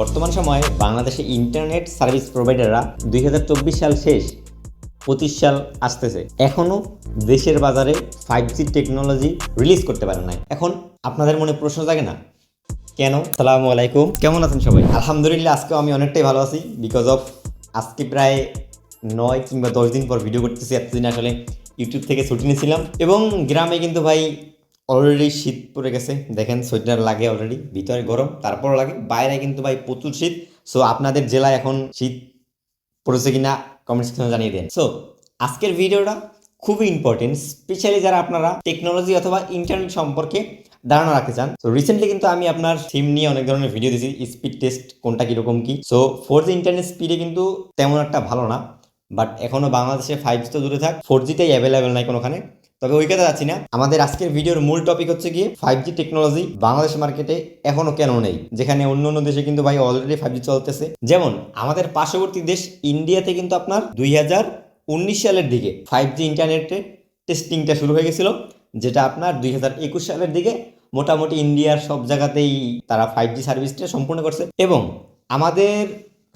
বর্তমান সময়ে বাংলাদেশে ইন্টারনেট সার্ভিস প্রোভাইডাররা দুই হাজার চব্বিশ সাল শেষ, পঁচিশ সাল আসতেছে। এখনও দেশের বাজারে ফাইভ জি টেকনোলজি রিলিজ করতে পারে নাই। এখন আপনাদের মনে প্রশ্ন জাগে না, কেন? সালামু আলাইকুম। কেমন আছেন সবাই? আলহামদুলিল্লাহ, আজকেও আমি অনেকটাই ভালো আছি বিকজ অফ আজকে প্রায় নয় কিংবা দশ দিন পর ভিডিও করতেছি, এতদিন আসলে ইউটিউব থেকে ছুটি নিয়েছিলাম। এবং গ্রামে কিন্তু ভাই অলরেডি শীত পড়ে গেছে। দেখেন সোয়েটার লাগে অলরেডি ভিতরে গরম তারপর লাগে, বাইরে কিন্তু ভাই প্রচুর শীত। সো আপনাদের জেলায় এখন শীত পড়েছে কিনা কমেন্ট সেকশনে জানিয়ে দেন। সো আজকের ভিডিওটা খুবই ইম্পর্টেন্ট স্পেশালি যারা আপনারা টেকনোলজি অথবা ইন্টারনেট সম্পর্কে ধারণা রাখতে চান। তো রিসেন্টলি কিন্তু আমি আপনার সিম নিয়ে অনেক ধরনের ভিডিও দিয়েছি স্পিড টেস্ট কোনটা কীরকম কি। সো ফোর জি ইন্টারনেট স্পিডে কিন্তু তেমন একটা ভালো না বাট এখনও বাংলাদেশে ফাইভ জি তো দূরে থাক ফোর জিটাই অ্যাভেলেবেল নাই কোনোখানে। তবে ওই কথা যাচ্ছি না। আমাদের আজকের ভিডিওর মূল টপিক হচ্ছে গিয়ে ফাইভ জি টেকনোলজি বাংলাদেশ মার্কেটে এখনও কেন নেই? যেখানে অন্য অন্য দেশে কিন্তু ভাই অলরেডি ফাইভ জি চলতেছে। যেমন, আমাদের পার্শ্ববর্তী দেশ ইন্ডিয়াতে কিন্তু আপনার দুই হাজার উনিশ সালের দিকে ফাইভ জি ইন্টারনেটে টেস্টিংটা শুরু হয়ে গেছিল, যেটা আপনার দুই হাজার একুশ সালের দিকে মোটামুটি ইন্ডিয়ার সব জায়গাতেই তারা ফাইভ জি সার্ভিসটা সম্পূর্ণ করছে। এবং আমাদের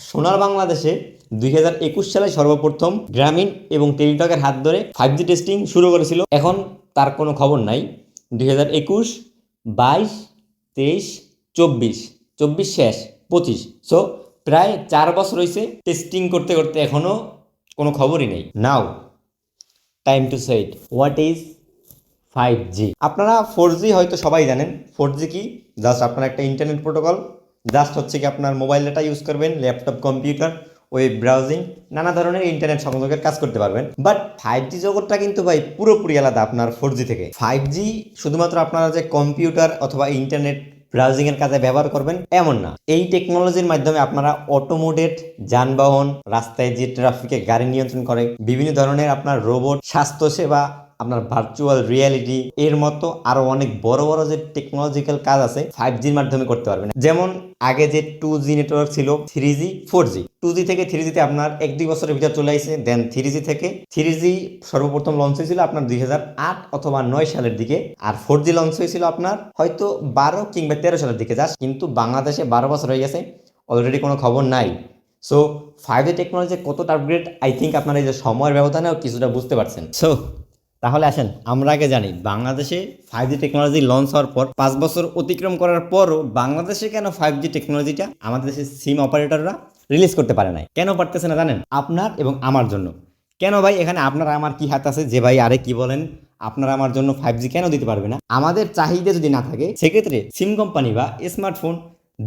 সোনার বাংলাদেশে দুই হাজার একুশ সালে সর্বপ্রথম গ্রামীণ এবং টেলিটকের হাত ধরে ফাইভ জি টেস্টিং শুরু করেছিল। এখন তার কোনো খবর নাই। দুই হাজার একুশ, বাইশ, তেইশ, চব্বিশ চব্বিশ শেষ, পঁচিশ। সো প্রায় চার বছর হয়েছে টেস্টিং করতে করতে এখনও কোনো খবরই নেই। Now time to set what is five G আপনারা ফোর জি হয়তো সবাই জানেন। ফোর জি কি? জাস্ট আপনার একটা ইন্টারনেট প্রোটোকল জাস্ট হচ্ছে কি আপনার মোবাইল ডাটা ইউজ করবেন ল্যাপটপ কম্পিউটার ওয়েব ব্রাউজিং, নানা ধরনের ইন্টারনেট সংযোগের কাজ করতে পারবেন। বাট ফাইভ জি জগৎটা কিন্তু ভাই পুরোপুরি আলাদা আপনার ফোর জি থেকে। ফাইভ জি শুধুমাত্র আপনারা যে কম্পিউটার অথবা ইন্টারনেট ব্রাউজিং এর কাজে ব্যবহার করবেন, এমন না। এই টেকনোলজির মাধ্যমে আপনারা অটোমোটেড যানবাহন, রাস্তায় যে ট্রাফিকে গাড়ি নিয়ন্ত্রণ করে, বিভিন্ন ধরনের আপনার রোবট স্বাস্থ্যসেবা আপনার ভার্চুয়াল রিয়ালিটি এর মতো আরও অনেক বড় বড় যে টেকনোলজিক্যাল কাজ আছে ফাইভ জির মাধ্যমে করতে পারবেন। যেমন আগে যে টু জি নেটওয়ার্ক ছিল three G four G two G থেকে থ্রি জিতে আপনার এক দুই বছরের ভিতর চলে আসছে দেন থ্রি জি থেকে থ্রি জি সর্বপ্রথম লঞ্চ হয়েছিল আপনার দুই হাজার আট অথবা নয় সালের দিকে, আর ফোর জি লঞ্চ হয়েছিল আপনার হয়তো বারো কিংবা তেরো সালের দিকে যাস কিন্তু বাংলাদেশে বারো বছর হয়ে গেছে অলরেডি কোনো খবর নাই। সো ফাইভ জি টেকনোলজি কতটা আপগ্রেড আই থিঙ্ক আপনারা এই যে সময়ের ব্যবধানেও কিছুটা বুঝতে পারছেন। সো তাহলে আসেন, আমরা আগে জানি, বাংলাদেশে ফাইভ জি টেকনোলজি লঞ্চ হওয়ার পর, পাঁচ বছর অতিক্রম করার পরও বাংলাদেশে কেন ফাইভ জি টেকনোলজিটা আমাদের দেশের সিম অপারেটররা রিলিজ করতে পারে নাই? কেন পারতেছে না জানেন? আপনার এবং আমার জন্য। কেন ভাই, এখানে আপনার আমার কি হাত আছে? যে ভাই আরে কি বলেন? আপনারা আমার জন্য ফাইভ জি কেন দিতে পারবে না? আমাদের চাহিদা যদি না থাকে, সেক্ষেত্রে সিম কোম্পানি বা স্মার্টফোন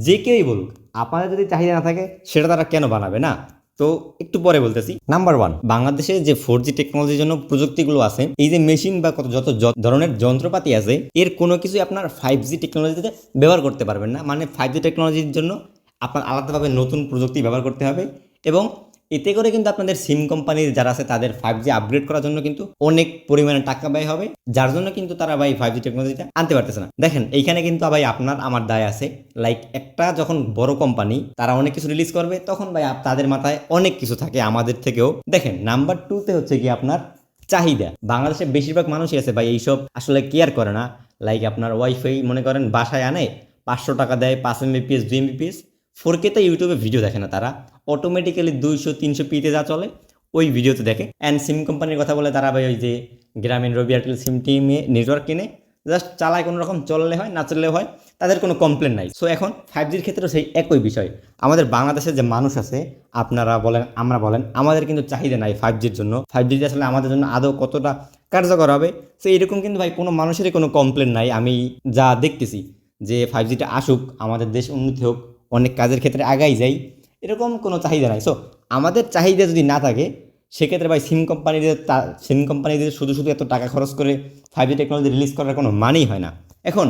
যে কেউই বলুক, আপনাদের যদি চাহিদা না থাকে, সেটা তারা কেন বানাবে না? তো একটু পরে বলতেছি। নাম্বার ওয়ান বাংলাদেশে যে ফোর জি টেকনোলজির জন্য প্রযুক্তিগুলো আছে, এই যে মেশিন বা কত যত ধরনের যন্ত্রপাতি আছে, এর কোনো কিছু আপনার ফাইভ জি টেকনোলজিতে ব্যবহার করতে পারবেন না। মানে ফাইভ জি টেকনোলজির জন্য আপনার আলাদাভাবে নতুন প্রযুক্তি ব্যবহার করতে হবে এবং এতে করে কিন্তু আপনাদের সিম কোম্পানির যারা আছে তাদের ফাইভ জি আপগ্রেড করার জন্য কিন্তু অনেক পরিমাণে টাকা ব্যয় হবে, যার জন্য কিন্তু তারা ভাই ফাইভ জি টেকনোলজিটা আনতে পারতেছে না। দেখেন, এইখানে কিন্তু ভাই আপনার, আমার দায় আছে। লাইক একটা যখন বড় কোম্পানি তারা অনেক কিছু রিলিজ করবে, তখন ভাই তাদের মাথায় অনেক কিছু থাকে আমাদের থেকেও। দেখেন নাম্বার টুতে হচ্ছে কি আপনার চাহিদা। বাংলাদেশে বেশিরভাগ মানুষই আছে ভাই এইসব আসলে কেয়ার করে না। লাইক আপনার ওয়াইফাই মনে করেন, বাসায় আনে, পাঁচশো টাকা দেয়, পাঁচ এমবিপিএস দুই এমবিপিএস ফোর কেতে ইউটিউবে ভিডিও দেখে না তারা। অটোমেটিক্যালি দুইশো, তিনশো পিতে যা চলে, ওই ভিডিওতে দেখে। অ্যান্ড সিম কোম্পানির কথা বলে তারা ভাই ওই যে গ্রামীণ রবি এয়ারটেল সিম টিমে নেটওয়ার্ক কিনে জাস্ট চালায় কোনো রকম, চললে হয়, না চললে হয়, তাদের কোনো কমপ্লেন নাই। সো এখন ফাইভ জির ক্ষেত্রেও সেই একই বিষয়। আমাদের বাংলাদেশের যে মানুষ আছে, আপনারা বলেন, আমরা বলেন, আমাদের কিন্তু চাহিদা নাই ফাইভ জির জন্য। ফাইভ জি আসলে আমাদের জন্য আদৌ কতটা কার্যকর হবে? সো এরকম কিন্তু ভাই কোনো মানুষেরই কোনো কমপ্লেন নাই। আমি যা দেখতেছি, যে ফাইভ জিটা আসুক, আমাদের দেশ উন্নতি হোক, অনেক কাজের ক্ষেত্রে আগাই যাই। এরকম কোনো চাহিদা নাই। সো আমাদের চাহিদা যদি না থাকে, সেক্ষেত্রে ভাই সিম কোম্পানিদের সিম কোম্পানিদের শুধু শুধু এত টাকা খরচ করে ফাইভ জি টেকনোলজি রিলিজ করার কোনো মানেই হয় না। এখন,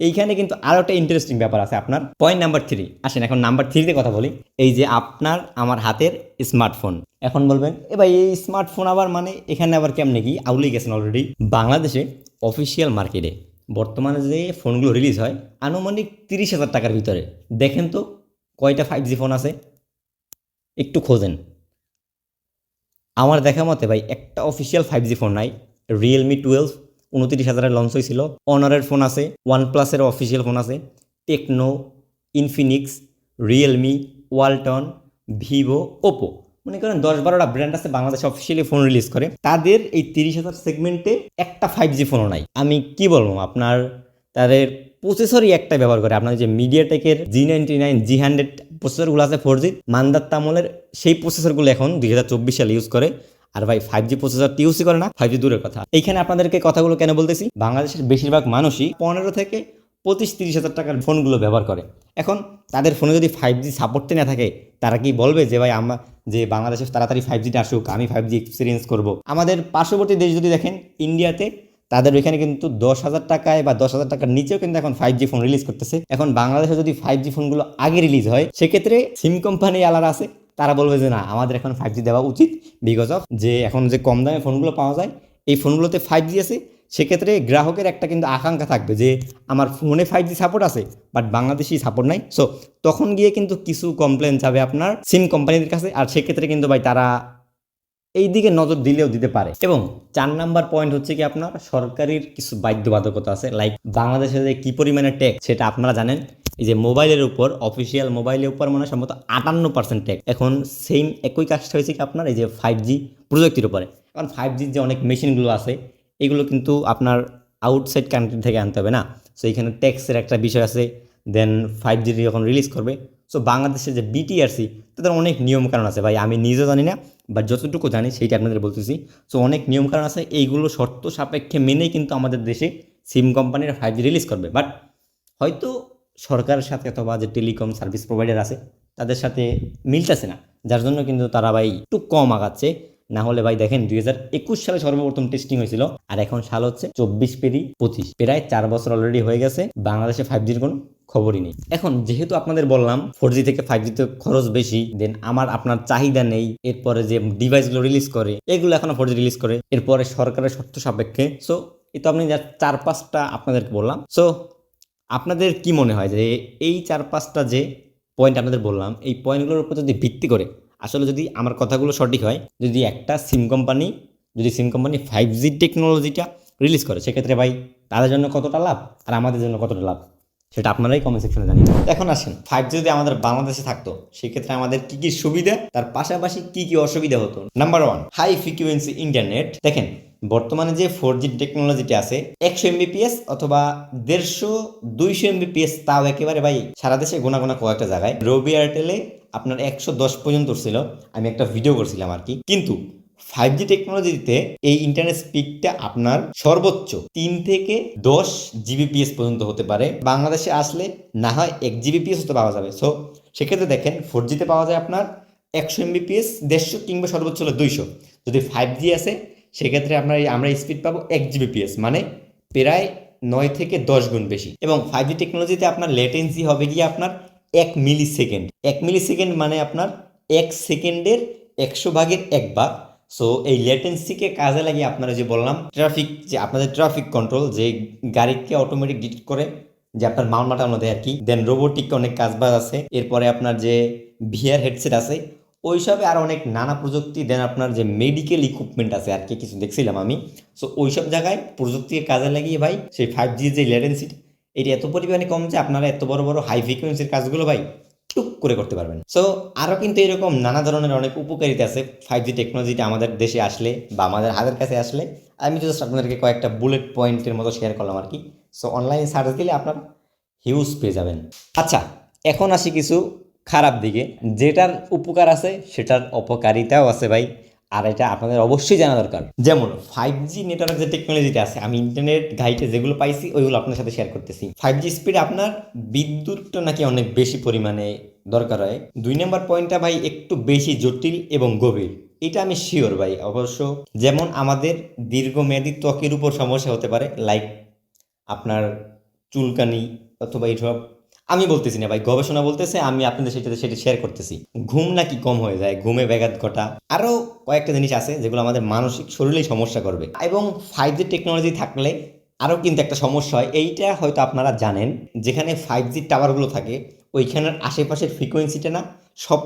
এইখানে কিন্তু আরও একটা ইন্টারেস্টিং ব্যাপার আছে আপনার। পয়েন্ট নাম্বার থ্রি আসেন এখন নাম্বার থ্রিতে কথা বলি। এই যে আপনার, আমার হাতের স্মার্টফোন এখন বলবেন, এ ভাই, এই স্মার্টফোন আবার মানে এখানে আবার কেমনে কি? আউলেই গেছেন অলরেডি বাংলাদেশে অফিসিয়াল মার্কেটে বর্তমানে যে ফোনগুলো রিলিজ হয়, আনুমানিক তিরিশ হাজার টাকার ভিতরে। দেখেন তো কয়টা ফাইভ জি ফোন আছে? একটু খোঁজেন। আমার দেখা মতে ভাই, একটা অফিসিয়াল ফাইভ জি ফোন নাই রিয়েলমি টুয়েলভ উনত্রিশ হাজারের লঞ্চ হয়েছিল। অনারের ফোন আছে ওয়ান প্লাসের অফিসিয়াল ফোন আছে Tecno Infinix realme Walton vivo Oppo মনে করেন দশ বারোটা ব্র্যান্ড আছে, বাংলাদেশে অফিসিয়ালি ফোন রিলিজ করে। তাদের এই তিরিশ হাজার সেগমেন্টে একটা ফাইভ জি ফোনও নাই। আমি কি বলব, আপনার, তাদের প্রসেসরই একটা ব্যবহার করে। আপনার যে মিডিয়াটেকের G ninety nine G hundred প্রসেসরগুলো আছে ফোর জি মান্দার তামলের সেই প্রসেসরগুলো এখন দুই হাজার চব্বিশ সালে ইউজ করে। আর ভাই ফাইভ জি প্রসেসর ইউজই করে না ফাইভ জি দূরের কথা। এইখানে আপনাদেরকে কথাগুলো কেন বলতেছি? বাংলাদেশের বেশিরভাগ মানুষই পনেরো থেকে পঁচিশ তিরিশ হাজার টাকার ফোনগুলো ব্যবহার করে। এখন তাদের ফোনে যদি ফাইভ জি সাপোর্টে না থাকে, তারা কি বলবে যে, ভাই আমরা যে বাংলাদেশে তাড়াতাড়ি ফাইভ জিটা আসুক, আমি ফাইভ জি এক্সপিরিয়েন্স করব? আমাদের পার্শ্ববর্তী দেশ যদি দেখেন ইন্ডিয়াতে তাদের ওইখানে কিন্তু দশ হাজার টাকায় বা দশ হাজার টাকার নিচেও কিন্তু এখন ফাইভ জি ফোন রিলিজ করতেছে। এখন বাংলাদেশে যদি ফাইভ জি ফোনগুলো আগে রিলিজ হয়, সেক্ষেত্রে সিম কোম্পানি আলাদা আছে। তারা বলবে যে, না, আমাদের এখন ফাইভ জি দেওয়া উচিত বিকজ অফ যে, এখন যে কম দামে ফোনগুলো পাওয়া যায়, এই ফোনগুলোতে ফাইভ জি আছে। সেক্ষেত্রে গ্রাহকের একটা কিন্তু আকাঙ্ক্ষা থাকবে যে, আমার ফোনে ফাইভ জি সাপোর্ট আছে বাট বাংলাদেশি সাপোর্ট নাই। সো তখন গিয়ে কিন্তু কিছু কমপ্লেন যাবে আপনার সিম কোম্পানিদের কাছে। আর সেক্ষেত্রে কিন্তু ভাই তারা এই দিকে নজর দিলেও দিতে পারে। এবং চার নাম্বার পয়েন্ট হচ্ছে কি আপনার, সরকারের কিছু বাধ্যবাধকতা আছে লাইক বাংলাদেশে যে কি পরিমাণে ট্যাক্স সেটা আপনারা জানেন, এই যে মোবাইলের উপর অফিসিয়াল মোবাইলের উপর মনে হয় সম্ভবত আটান্ন পার্সেন্ট ট্যাক্স এখন সেম একই কাজটা হয়েছে কি আপনার, এই যে ফাইভ জি প্রযুক্তির উপরে। কারণ ফাইভ জির যে অনেক মেশিনগুলো আছে, এগুলো কিন্তু আপনার আউটসাইড কান্ট্রি থেকে আনতে হবে না। সো এখানে ট্যাক্সের একটা বিষয় আছে দেন ফাইভ জি যখন রিলিজ করবে সো বাংলাদেশে যে বিটিআরসি তাদের অনেক নিয়মকানুন আছে। ভাই, আমি নিজেও জানি না বা যতটুকু জানি সেইটা আপনাদের বলতেছি। সো অনেক নিয়মকানুন আছে, এইগুলো শর্ত সাপেক্ষে মেনেই কিন্তু আমাদের দেশে সিম কোম্পানিরা ফাইভ জি রিলিজ করবে। বাট হয়তো সরকারের সাথে অথবা যে টেলিকম সার্ভিস প্রোভাইডার আছে, তাদের সাথে মিলতেছে না। যার জন্য কিন্তু তারা ভাই একটু কম আগাচ্ছে। না হলে ভাই দেখেন দুই হাজার একুশ সালে সর্বপ্রথম টেস্টিং হয়েছিল, আর এখন সাল হচ্ছে চব্বিশ পেরি পঁচিশ। প্রায় চার বছর অলরেডি হয়ে গেছে, বাংলাদেশে ফাইভ জির কোনো খবরই নেই। এখন যেহেতু আপনাদের বললাম ফোর জি থেকে ফাইভ জিতে খরচ বেশি দেন আমার আপনার চাহিদা নেই, এরপরে যে ডিভাইসগুলো রিলিজ করে, এগুলো এখনও ফোর জি রিলিজ করে, এরপরে সরকারের শর্ত সাপেক্ষে সো এই তো আপনি যা চার পাঁচটা আপনাদেরকে বললাম সো আপনাদের কি মনে হয় যে এই চার পাঁচটা যে পয়েন্ট আপনাদের বললাম, এই পয়েন্টগুলোর উপর যদি ভিত্তি করে, আসলে যদি আমার কথাগুলো সঠিক হয়, যদি একটা সিম কোম্পানি যদি সিম কোম্পানি ফাইভ জি টেকনোলজিটা রিলিজ করে, সেক্ষেত্রে ভাই তাদের জন্য কতটা লাভ, আর আমাদের জন্য কতটা লাভ? সেটা আপনারাই কমেন্ট সেকশনে জানিয়ে। এখন আসেন ফাইভ জি যদি আমাদের বাংলাদেশে থাকতো, সেক্ষেত্রে আমাদের কি কি সুবিধা, তার পাশাপাশি কি কি অসুবিধা হতো? Number one high frequency internet দেখেন, বর্তমানে যে ফোর জি টেকনোলজিটা আছে, একশো এমবিপিএস অথবা দেড়শো, দুইশো এমবিপিএস তাও একেবারে ভাই সারা দেশে গোনা গোনা কয়েকটা জায়গায়। রবি এয়ারটেলে আপনার একশো দশ পর্যন্ত ছিল আমি একটা ভিডিও করছিলাম আর কি। কিন্তু ফাইভ জি টেকনোলজিতে এই ইন্টারনেট স্পিডটা আপনার সর্বোচ্চ তিন থেকে দশ জিবিপিএস পর্যন্ত হতে পারে। বাংলাদেশে আসলে না হয় এক জিবিপিএস হতে পাওয়া যাবে। সো সেক্ষেত্রে দেখেন ফোর জিতে পাওয়া যায় আপনার একশো এমবিপিএস দেড়শো কিংবা সর্বোচ্চ হলো দুইশো। যদি ফাইভ জি আসে, সেক্ষেত্রে আপনার আমরা স্পিড পাবো এক জিবিপিএস মানে প্রায় নয় থেকে দশ গুণ বেশি। এবং ফাইভ জি টেকনোলজিতে আপনার লেটেন্সি হবে গিয়ে আপনার এক মিলি সেকেন্ড এক মিলি সেকেন্ড মানে আপনার এক সেকেন্ডের একশো ভাগের এক ভাগ। সো এই লেটেন্সিকে কাজে লাগিয়ে আপনারা যে বললাম ট্রাফিক যে আপনাদের ট্রাফিক কন্ট্রোল যে গাড়িকে অটোমেটিক ডিটেক্ট করে, যে আপনার মাল মাটানো দেয় আর কি দেন রোবোটিক অনেক কাজবাজ আছে, এরপরে আপনার যে ভিআর হেডসেট আছে, ওইসবে আর অনেক নানা প্রযুক্তি দেন আপনার যে মেডিকেল ইকুইপমেন্ট আছে আর কি, কিছু দেখছিলাম আমি। সো ওইসব জায়গায় প্রযুক্তিকে কাজে লাগিয়ে ভাই, সেই ফাইভ জি যে লেটেন্সি এটি এত পরিমাণে কম যে আপনারা এত বড় বড় হাই ফ্রিকোয়েন্সির কাজগুলো ভাই টুক করে করতে পারবেন। সো আরও কিন্তু এরকম নানা ধরনের অনেক উপকারিতা আছে ফাইভ জি টেকনোলজিটা আমাদের দেশে আসলে বা আমাদের হাতের কাছে আসলে। আমি জাস্ট আপনাদেরকে কয়েকটা বুলেট পয়েন্টের মতো শেয়ার করলাম আর কি। সো অনলাইনে সার্চ দিলে আপনার হিউজ পেয়ে যাবেন। আচ্ছা এখন আসি কিছু খারাপ দিকে। যেটার উপকার আছে, সেটার অপকারিতাও আছে ভাই। আর এটা আপনাদের অবশ্যই জানা দরকার। যেমন ফাইভ জি নেটওয়ার্ক যে টেকনোলজিটা আছে, আমি ইন্টারনেট গাইডে যেগুলো পাইছি, ওইগুলো আপনার সাথে শেয়ার করতেছি। ফাইভ জি স্পিড আপনার বিদ্যুৎটা নাকি অনেক বেশি পরিমাণে দরকার হয়। দুই নম্বর পয়েন্টটা ভাই একটু বেশি জটিল এবং গভীর। এটা আমি শিওর ভাই, অবশ্য যেমন আমাদের দীর্ঘমেয়াদী ত্বকের উপর সমস্যা হতে পারে লাইক আপনার চুলকানি অথবা এইসব আমি বলতেছি না ভাই, গবেষণা বলতেছে, আমি আপনাদের সেটাতে, সেটা শেয়ার করতেছি। ঘুম নাকি কম হয়ে যায়, ঘুমে ব্যাঘাত ঘটা। আরও কয়েকটা জিনিস আছে যেগুলো আমাদের মানসিক শরীরেই সমস্যা করবে। এবং ফাইভ জি টেকনোলজি থাকলে আরও কিন্তু একটা সমস্যা হয়। এইটা হয়তো আপনারা জানেন, যেখানে ফাইভ জি টাওয়ারগুলো থাকে, ওইখানের আশেপাশের ফ্রিকোয়েন্সিটা না, সব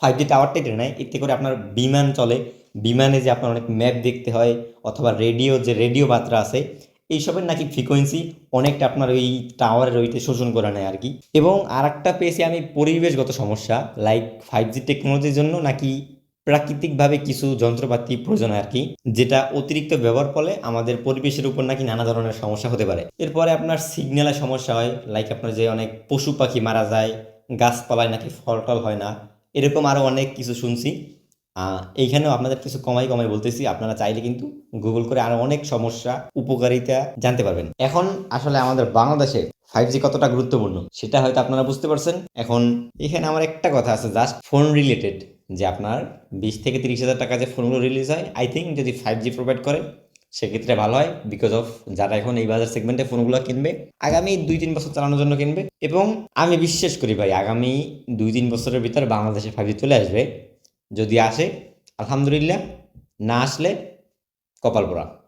ফাইভ জি টাওয়ারটাই টেনে নেয়। এতে করে আপনার বিমান চলে। বিমানে যে আপনার অনেক ম্যাপ দেখতে হয়, অথবা রেডিও যে রেডিও বার্তা আছে এইসবের নাকি ফ্রিকোয়েন্সি অনেকটা আপনার ওই টাওয়ারের ওইতে শোষণ করে নেয় আর কি। এবং আর একটা পেয়েছি আমি পরিবেশগত সমস্যা লাইক ফাইভ জি টেকনোলজির জন্য নাকি প্রাকৃতিকভাবে কিছু যন্ত্রপাতি প্রয়োজন আর কি, যেটা অতিরিক্ত ব্যবহার ফলে আমাদের পরিবেশের উপর নাকি নানা ধরনের সমস্যা হতে পারে। এরপরে আপনার সিগন্যালের সমস্যা হয় লাইক আপনার যে অনেক পশু পাখি মারা যায়, গাছপালায় নাকি ফল টল হয় না, এরকম আরও অনেক কিছু শুনছি। এইখানেও আপনাদের কিছু কমাই কমাই বলতেছি। আপনারা চাইলে কিন্তু গুগল করে আরও অনেক সমস্যা, উপকারিতা জানতে পারবেন। এখন আসলে আমাদের বাংলাদেশে ফাইভ জি কতটা গুরুত্বপূর্ণ, সেটা হয়তো আপনারা বুঝতে পারছেন। এখন এখানে আমার একটা কথা আছে জাস্ট ফোন রিলেটেড যে আপনার বিশ থেকে তিরিশ হাজার টাকা যে ফোনগুলো রিলিজ হয় আই থিঙ্ক যদি ফাইভ জি প্রোভাইড করে, সেক্ষেত্রে ভালো হয় বিকজ অফ যারা এখন এই বাজার সেগমেন্টে ফোনগুলো কিনবে, আগামী দুই তিন বছর চালানোর জন্য কিনবে। এবং আমি বিশ্বাস করি ভাই, আগামী দুই তিন বছরের ভিতর বাংলাদেশে ফাইভ জি চলে আসবে। যদি আসে আলহামদুলিল্লাহ না আসলে কপাল পোড়া।